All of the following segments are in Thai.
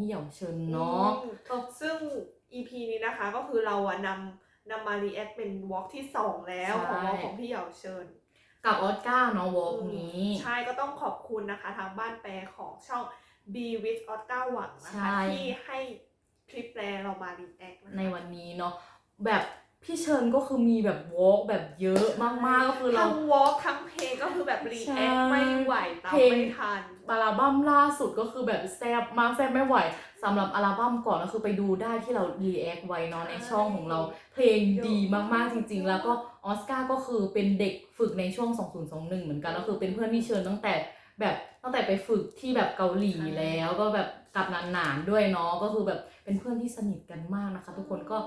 พี่เหยาเชิญเนาะอืมก็ซึ่ง EP นี้นะคะก็คือเราอะนำนำมารีแอคเป็นวอล์กที่2แล้วของใช่วอล์กของพี่เหยาเชิญ กับออสการ์เนาะวอล์กนี้ ใช่ก็ต้องขอบคุณนะคะ ทางบ้านแปลของช่อง B with Oscar หวังนะใช่คะที่ให้คลิปแปลเรามารีแอคนะคะ ในวันนี้เนาะแบบ พี่เชิญก็คือมีแบบวอล์กแบบเยอะมากๆก็คือเรา ทั้งวอล์กทั้งเพลงก็คือแบบรีแอคใช่ไม่ไหวตามเพลงไม่ทันอัลบั้มล่าสุดก็คือแบบแซบมากแซบไม่ไหวสำหรับอัลบั้มก่อนก็คือไปดูได้ที่เรารีแอคไว้เนาะในช่องของเราเพลงดีมากๆจริง ๆ แล้วก็ออสการ์ก็คือเป็นเด็กฝึกในช่วง 2021 เหมือนกันก็คือเป็นเพื่อนที่เชิญตั้งแต่แบบตั้งแต่ไปฝึกที่แบบเกาหลีใช่แล้วก็แบบกับนานๆด้วยเนาะก็คือแบบเป็นเพื่อนที่สนิทกันมากนะคะ ทุกคนก็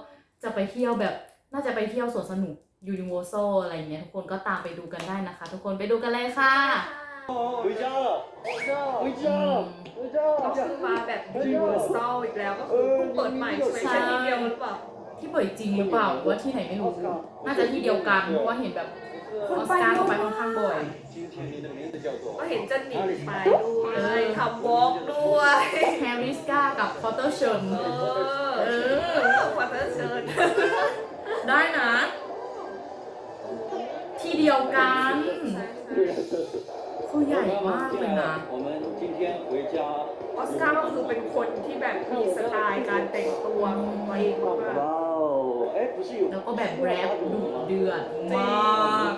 จะไปเที่ยวแบบ น่าจะไปเที่ยวสวนสนุกยูนิเวอร์แซอะไรอย่างเงี้ยทุกคนก็ตามไปดูกันได้นะคะ ทุกคนไปดูกันเลยค่ะอุ้ยเจ้าอุ้ยเจ้าอุ้ยเจ้าอุ้ยเจ้าก็คือมาแบบยูนิเวอร์แซอีกแล้วก็คือเพิ่งเปิดใหม่ใช่ไหมใช่ที่เดียวหรือเปล่าที่เปิดจริงหรือเปล่าว่าที่ไหนไม่รู้น่าจะที่เดียวกันเพราะว่าเห็นแบบออสการ์ไปค่อนข้างบ่อยก็เห็นจันหนิไปด้วยทบวอล์กด้วยแฮร์ริสกากับคอเตอร์เชิร์นเออคอเตอร์เชิร์น ได้นะ ทีเดียวกันเขาใหญ่มากเลยนะออสการ์ก็คือเป็นคนที่แบบมีสไตล์การแต่งตัวของตัวเองมากแล้วก็แบบแรปดุเดือดมาก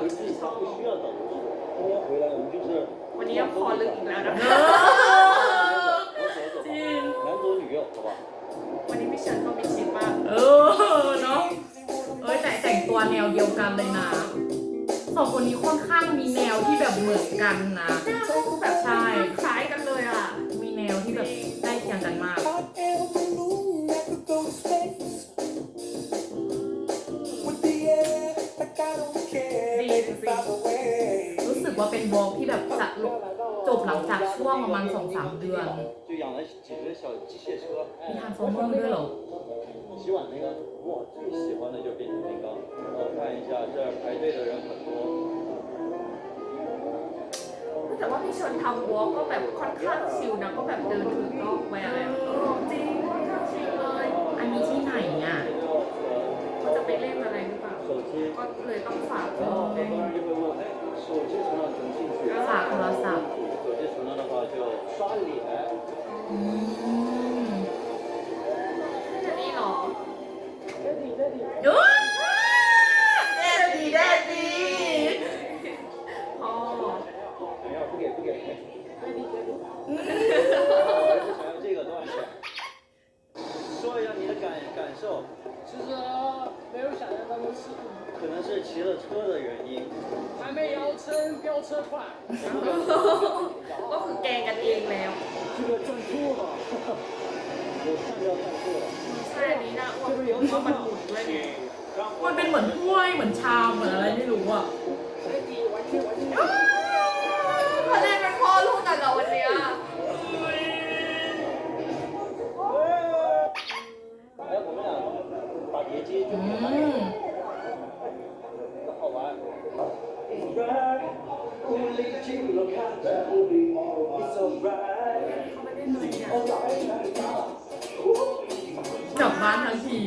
วันนี้ยังพอลึกอีกแล้วนะคะันเลยนะสองคนนี้ค่อนข้างมีแนวที่แบบเหมือนกันนะ หน้แบบใช่ คล้ายกันเลยอะมีแนวที่แบบใกล้เคียงกันมาก รู้สึกว่าเป็นวอลที่แบบจะจบหลังจากช่วงประมาณสองสามเดือนมีทางโฟมเมอร์ด้วยเหรอ 我最喜欢的就变形金刚。我看一下，这儿排队的人很多。 แต่ว่าพี่เชิญทำวอล์กก็แบบค่อนข้างชิลนะ ก็แบบเดินถือกล้องไปอะไรเออจริงค่อนข้างชิลเลย อันนี้ที่ไหนอ่ะ เขาจะไปเล่นอะไรหรือเปล่า 手机， ก็เลยต้องฝาก 然后很多人就会问，哎，手机存了什么进去？ ฝากโทรศัพท์ 手机存了的话就刷脸。 อืม แค่นี้เหรอ โอ้แดดดีแดดดี พ่อ 没有，不给不给。我想要这个多少钱？说一下你的感感受，其实没有想象当中辛苦，可能是骑了车的原因。还没摇车飙车快，然后 ก็คือแกล้งกันเองแล้ว 这个转错了，我上标转错了。 ใช่อันนี้นะาอ้วนเพราะมันหมุนด้วยไงมันเป็นเหมือนถ้วยเหมือนชามเหมือนอะไรไม่รู้อะเขาเล่นเป็นพ่อลูกกันเหรอวันนี้เขาไม่ได้เลยเนี่ย กลับบ้านทันที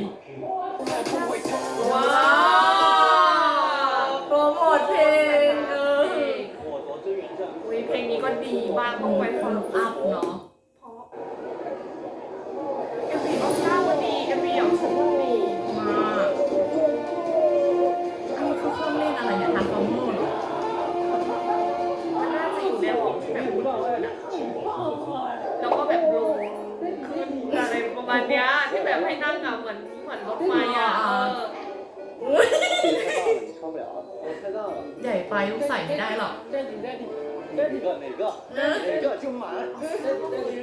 ว้าวโปรโมทเพลงเอออุ้ยเพลงนี้ก็ดีมากต้องไปฟังอัพเนาะเอมวีออสการ์ก็ดีเอ็มวีอย่างฉันก็ดีมาอันนี้คือเครื่องเล่นอะไรเนี่ยทานฟอร์มูลมันน่าจะอยู่ในแบบ เนี้ยที่แบบให้นั่งอะเหมือนเหมือนรถไฟอะเออ อุ๊ย 你穿不了，我猜到了。 ใหญ่ไปลูกใส่ไม่ได้หรอก 在你在你哪个哪个哪个就买。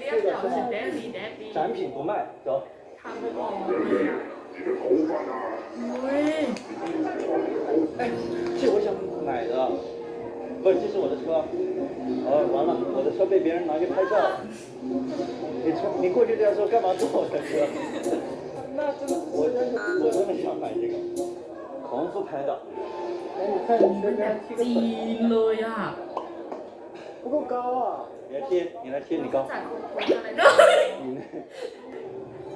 เรียกเดี๋ยวฉันแดดดีแดดดี 展品不卖，走。 ทำออกเลยอะ อุ้ย 哎，这我想买的， 不是，这是我的车。哦，完了，我的车被别人拿去拍照了。你车，你过去这样说，干嘛坐我的车？那真的，我真，我真的想买这个，重复拍的。哎，看你这边踢个什呀？不够高啊！你来贴，你来贴，你高。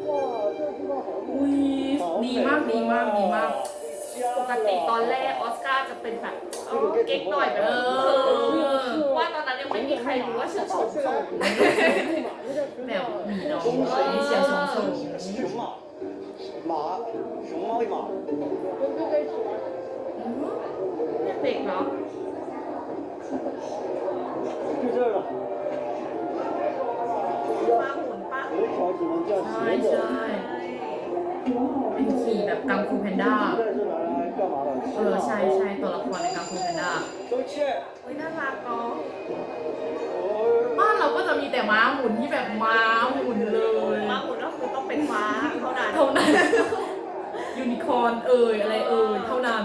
哇，这地方好美。你，你妈，你妈。你妈 อุ้ยดีมากดีมากดีมาก ปกติตอนแรกออสการ์จะเป็นแบบเออเก๊กหน่อยแบบ เอ เอ อ อเพราะว่าตอนนั้นยังไม่มีใครรู้ว่าชื่อชงชง แบบหมีน้องมีเสียงสูงสูง 熊猫，马，熊猫一马。 เนี่ยเด็กเนาะ 就这儿了。 ป้าหมุนป้า 有一条只能叫 ใช่ 斜 ใช่ 着。 เป็นขี่แบบกังฟูแพนด้า 这是拿来干嘛的？ เออใช่ใช่ตัวละครในกางฟูแพนด้าเฮ้ยน่ารักเนาะบ้านเราก็จะมีแต่ม้าหมุนที่แบบม้าหมุนเลยม้าหมุนก็คือต้องเป็นม้าเท่านั้นเท่านั้นยูนิคอร์นเอ่ยอะไรเอ่ยเท่านั้น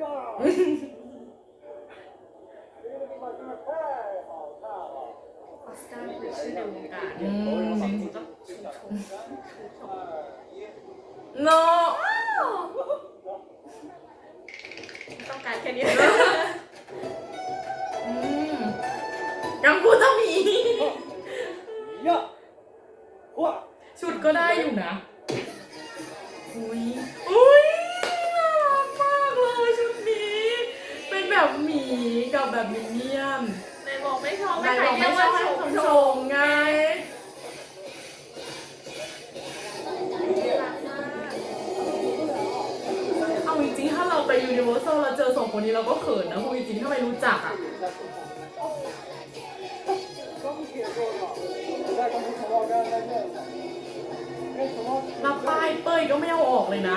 อือน้อง no ต้องการแค่นี้อืมกังฟูต้องมี เยอว้า ชุดก็ได้อยู่นะ ไม่ชงไม่ใครเรียกว่าชงชงไงเอาจริงๆถ้าเราไปยูนิเวอร์แซลเราเจอสองคนนี้เราก็เขินนะคุณจริงๆถ้าไม่รู้จักอะมาป้ายเป้ยก็ไม่เอาออกเลยนะ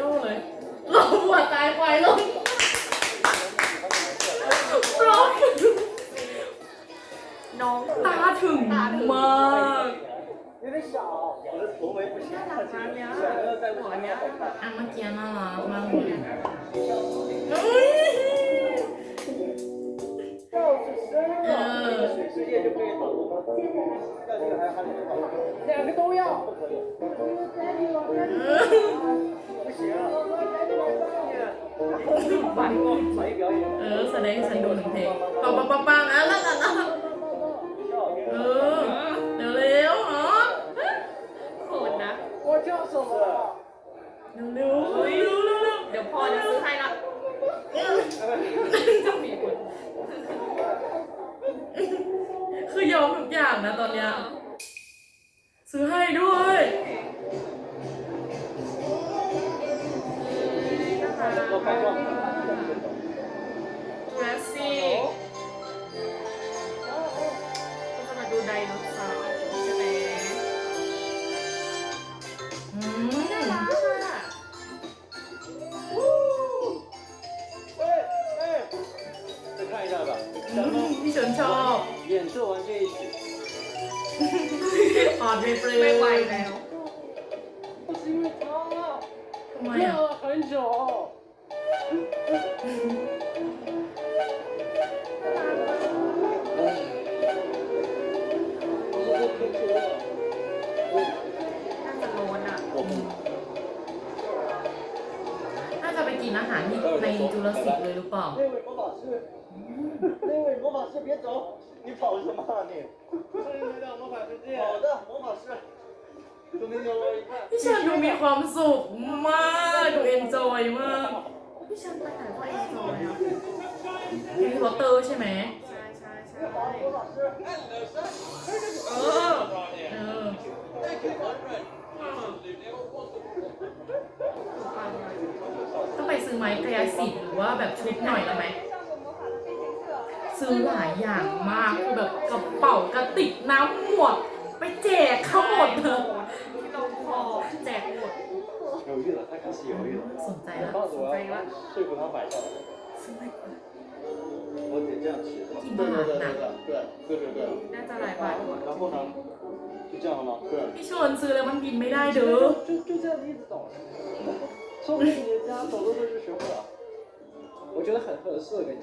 ดอลเลยเราหัวตายควายลงร้อง น้องคือ ตา แบบ ถึงมาก 有点小，我的头围不行， น่ารักมากเนี่ย 想要在 หั 舞 ว 台 เนี้ย 上好看。 อันเมื่อกี้น่ารักมากเลยเฮ้ย 要是生了，这个水世界就可以导入吗？要这个还还是导入？两个都要。 เออแสดงฉันโดนเพลงปังปังปังปังอะละละละเออเดี๋ยวเร็วเนาะคหดนะเร็ร็วเร็วเร็วเร็วเดี๋ยวพอจะซื้อให้ละจะมีคนคือยอมทุกอย่างนะตอนเนี้ยซื้อให้ด้วย ดูแล้วสิก็จะมาดูไดโนเสาร์ใช่ไหมอืมน่ารักอะ再看一下吧。อื然ม后พี่นชอบ演奏，อ่ไปเปลย ไม่ไหวแล้ว 你跑什么啊你？欢迎来到魔法世界。好的，魔法师，怎么扭了一看？ พี่เชิญดูมีความสุขมากดูเอนจอยมาก พี่เชิญไปไหนก็เอ็นจอยอ่ะ แฮร์รี่พอตเตอร์ใช่ไหม ใช่ใช่ใช่ 魔法师， เออ เออ ปังเลย ต้องไปซื้อไม้กายสิทธิ์หรือว่าแบบชุดหน่อยละไหม ซื้อหลายอย่างมากคือแบบกระเป๋ากระติกน้ำหมวกไปแจกเขาหมดเลย ที่เราพอแจกหมด 犹豫了，他开始犹豫了。 สนใจแล้ว 告诉我要说服他买下来， ซื้อไม้กวาด 我得这样骑。 กี่บาทนะ 对对对对。 น่าจะหลายบาทอยู่อะ 然后呢？就这样了吗？对。 พี่ชวนซื้อแล้วมันบินไม่ได้เด้อ 就就这样子一直走，说不定你的家走路都就学会了。我觉得很很适合给你。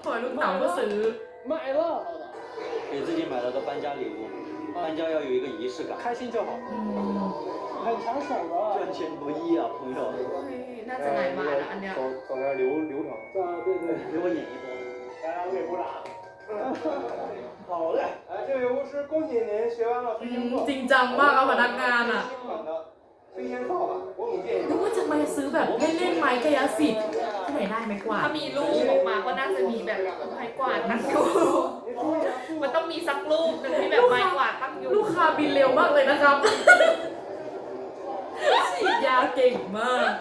买了 买吧， ถอยลูกเต๋าก็ซื้อ 买了，给自己买了个搬家礼物。搬家要有一个仪式感，开心就好， อืม 很抢手的。赚钱不易啊，朋友。 เฮ้ยน่าจะหลายบาทอะอันเนี้ย 走走下流流程。啊，对对。给我演一波。来来，我给鼓掌。好嘞！哎，这位巫师，恭喜您学完了 อื 飞 ม 行课。 จริงจังมากเอาพนักงานอ่ะ 新款的飞天扫把，我猛建议 นึกว่าจะมาซื้อแบบเล่นๆไม้กายสิทธิ์ที่ ไหนได้ไหมกว่าถ้ามีลูกออกมาก็น่าจะมีแบบไม้กวาดตั้งอยู่ มันต้องมีสักลูกหนึ่งที่แบบไม้กวาดตั้งอยู่ ลูกค้าบินเร็วมากเลยนะครับฉีดยาเก่งมาก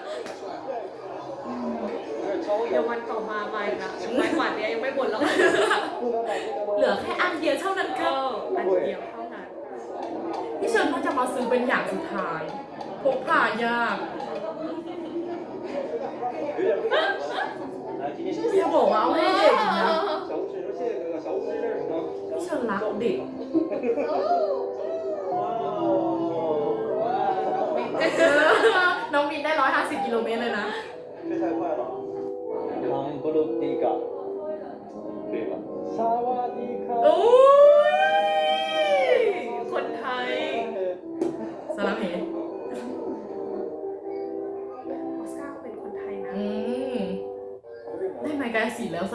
เดี๋ยววันต่อมาใหม่นะไม้กวาดเนี้ยยังไม่หมดแล้ว เหลือแค่อันเดียวเท่านั้นครับอันเดียวเท่านั้น พี่เชิญก็จะมาซื้อเป็นอย่างสุดท้ายพกพายาก 来，今天先 จะบอกว่าเอาให้เด็กนะ 小巫师说谢谢哥哥，小巫师认识吗？ พี่เชิญรักเด็ก 哇哦，哇， น้องบินได้ 150 กิโลเมตรเลยนะ 这太快了。康布鲁迪嘎，对吧？萨瓦迪卡。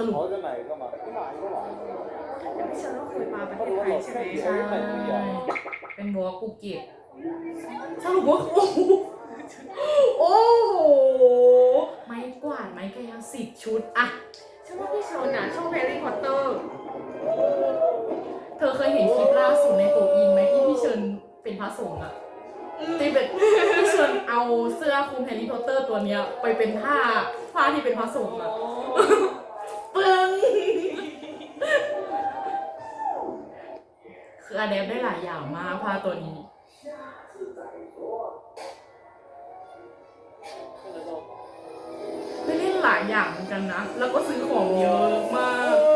รุปแล้วพี่ชอนก็เคยมาประเทศไทยใช่ไหมใช่เป็นหัวกูเก็ตสรุปว่าโอ้โหอ้ไม้กวาดไม้กายสิบชุดอะฉันว่าพี่ชอนอะชอบแฮร์รี่พอตเตอร์ เธอเคยเห็นคลิปล่าสุดในโกอินไหมที่พี่เชิญเป็นพระสงฆ์อะตีเป็นพี่เชิญเอาเสื้อคลุมแฮร์รี่พอตเตอร์ตัวเนี้ยไปเป็นผ้าผ้าที่เป็นพระสงฆ์อะ คืออะแดปได้หลายอย่างมากผ้าตัวนี้ได้เล่นหลายอย่างเหมือนกันนะ แล้วก็ซื้อของเยอะมาก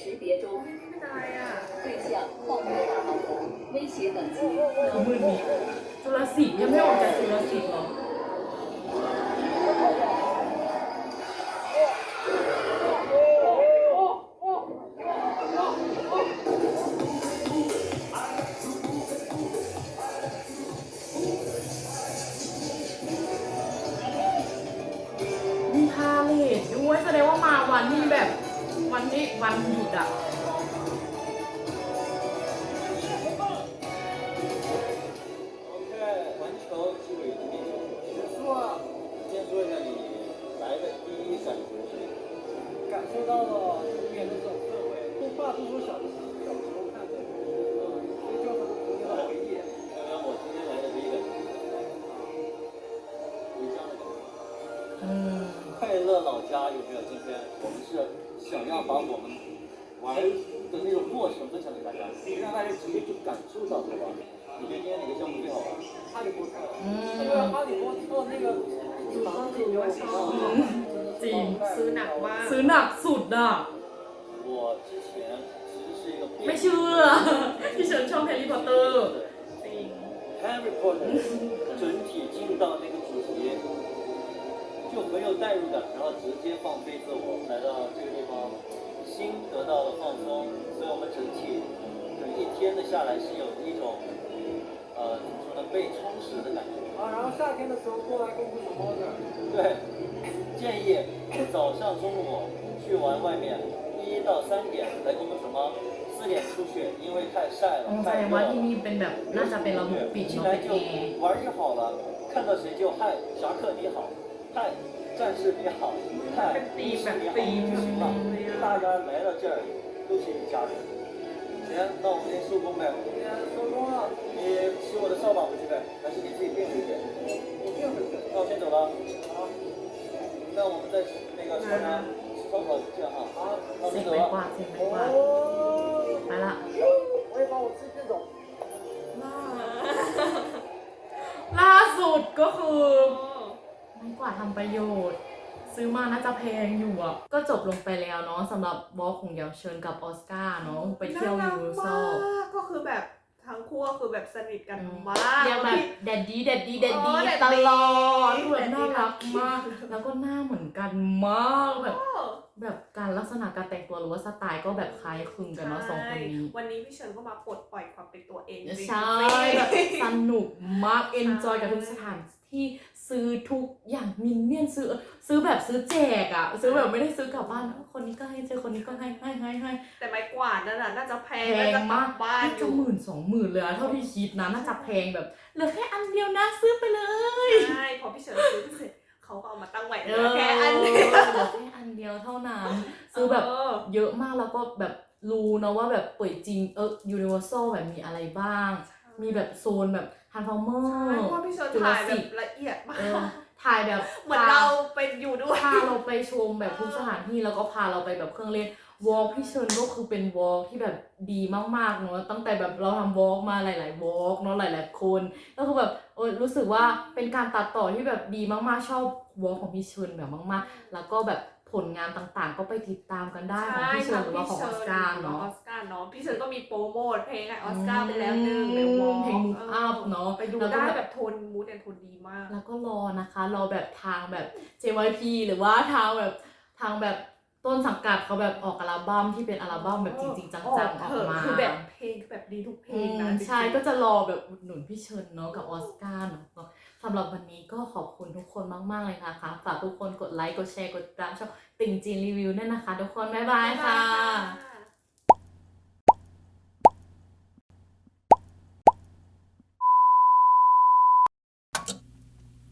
识别中， เป็นอะไรอ่ะ 对象暴虐大黄蜂，威胁等级 เขามือนี้จุลศิษย์ยังไม่ออกจากจุลศิษย์เหรอ 围，动画都说小的时候小时候看的，嗯，所以就很很有回忆。刚刚我今天来的第一感觉，回家的感觉。 อืม 快乐老家有没有？今天我们是想要把我们玩的那种过程分享给大家，让大家直接去感受到，对吧？你觉得今天哪个项目最好玩？哈利波特， อื 因为 ม 哈利波特那个场景有想到 จริง ซื้อหนักมาก ซื้อหนักสุดอ่ะ 我之前其实是一个 ไม่เชื่อ พี่เฉินชอบแฮร์รี่พอตเตอร์ จริง Harry Potter 整体进到那个主题就很有代入感，然后直接放飞自我，来到这个地方，心得到了放松，所以我们整体整一天的下来是有一种呃怎么说呢被充实的感觉。啊，然后夏天的时候过来功夫熊猫这儿，对，建议早上、中午去玩外面， 一到三点来你们什么？四点出去，因为太晒了，太热了。来就玩就好了，看到谁就嗨，侠客你好，嗨，战士你好，嗨，你好就行了。大家来到这儿都是一家人。行，那我们先收工呗。收工了。你骑我的扫把回去呗，还是你自己回去？回去。那我先走了。好。那我们再那个？ 朝南烧烤见哈。好，那我 เสีย 先 ง 走 ไม้ 了 ก。วาดเสียงไม้กวาด 哦， ไปละ 我也把我自己变走。 ล่าสุดก็คือ โอ้ ไม้กวาดทำประโยชน์ ซื้อมาน่าจะแพงอยู่อ่ะ ก็จบลงไปแล้วเนาะสำหรับบล็อกของเยาวเชิญกับออสการ์เนาะไปเที่ยว น่า ยู รัก โรโซ มากก็คือแบบ ทั้งคู่ก็คือแบบสนิทกันมากเรียกแบบแดดดี้แดดดี้แดดดี้อ๋อต Daddy ลอดคือแบบ Daddy น่ารัก Lucky มาก แล้วก็หน้าเหมือนกันมากแบบโอ้แบบการลักษณะการแต่งตัวหรือว่าสไตล์ก็แบบคล้ายคลึงกันเนาะสองคนนี้ วันนี้พี่เฉินก็มาปลดปล่อยความเป็นตัวเองจริงๆใช่แบบสนุกมากเอนจอยกับทุกสถานที่ ซื้อทุกอย่างมินเนี่ยนซื้อซื้อแบบซื้อแจกอะซื้อแบบไม่ได้ซื้อกลับบ้านคนนี้ก็ให้เจอคนนี้ก็ให้ให้ให้ให้แต่ไม้กวาดนั่นน่ะน่าจะแพแพงน่าจะงกลัมากบบ้านน่าอจะยู่หมื่นสองหมื่นเลยอะเท่าที่คิดนะน่าจะแพงแบบเหลือแค่อันเดียวนะซื้อไปเลย ใช่พอพี่เฉินซื้อเสร็จเขาก็เอามาตั้งไว้เอเหลืออแค่อันเหเดีลืยวอแค่อันเดียวเท่านั้น ซื้อแบบเออเยอะมากแล้วก็แบบรู้นะว่าแบบเปิดจริงเออยูนิเวอร์แซลแบบมีอะไรบ้าง มีแบบโซนแบบทันฟอร์เมอใช่ร์เพราะว่าพี่เฉินจุลถ่ายแบศิบษย์ละเอียดมาเอกอถ่ายแบบเหมือนเราเป็นอยู่ด้วยพาเราไปชมแบบทุกสถานที่แล้วก็พาเราไปแบบเครื่องเล่นวอล์กพี่เชิญก็คือเป็นวอล์กที่แบบดีมากๆเนาะตั้งแต่แบบเราทำวอล์กมาหลายๆวอล์กเนาะหลาย ๆ คนก็คือแบบเออรู้สึกว่าเป็นการตัดต่อที่แบบดีมากๆชอบวอล์กของพี่เชิญแบบมาก ๆ แล้วก็แบบผลงานต่างๆ ก็ไปติดตามกันได้ของพี่เชิญหรือว่าของออสการ์เนาะ พี่เฉินก็มีโปรโมทเพลงให้ออสการ์ไปแล้วหนึ่งในวอลเพลง Move Up เนอะไปดูแล้วก็ได้แบบแบบโทนมูดแอนโทนดีมาก แล้วก็รอนะคะ รอแบบทางแบบ JYP หรือว่าทางแบบทางแบบต้นสังกัดเขาแบบออกอัลบั้มที่เป็นอัลบั้มแบบจริงๆจังๆออกเถะมาคือแบบเพลงคือแบบดีทุกเพลอืงมนะจริงๆใช่ก็จะรอแบบอุดหนุนพี่เชิญเนาะกับออสการ์เนาะสำหรับวันนี้ก็ขอบคุณทุกคนมากๆเลยนะคะฝากทุกคนกดไลค์กดแชร์กดติดตามช่องติ่งจีนรีวิวด้วยนะคะ ทุกคนบ๊ายบายค่ะบ๊ายบายค่ะ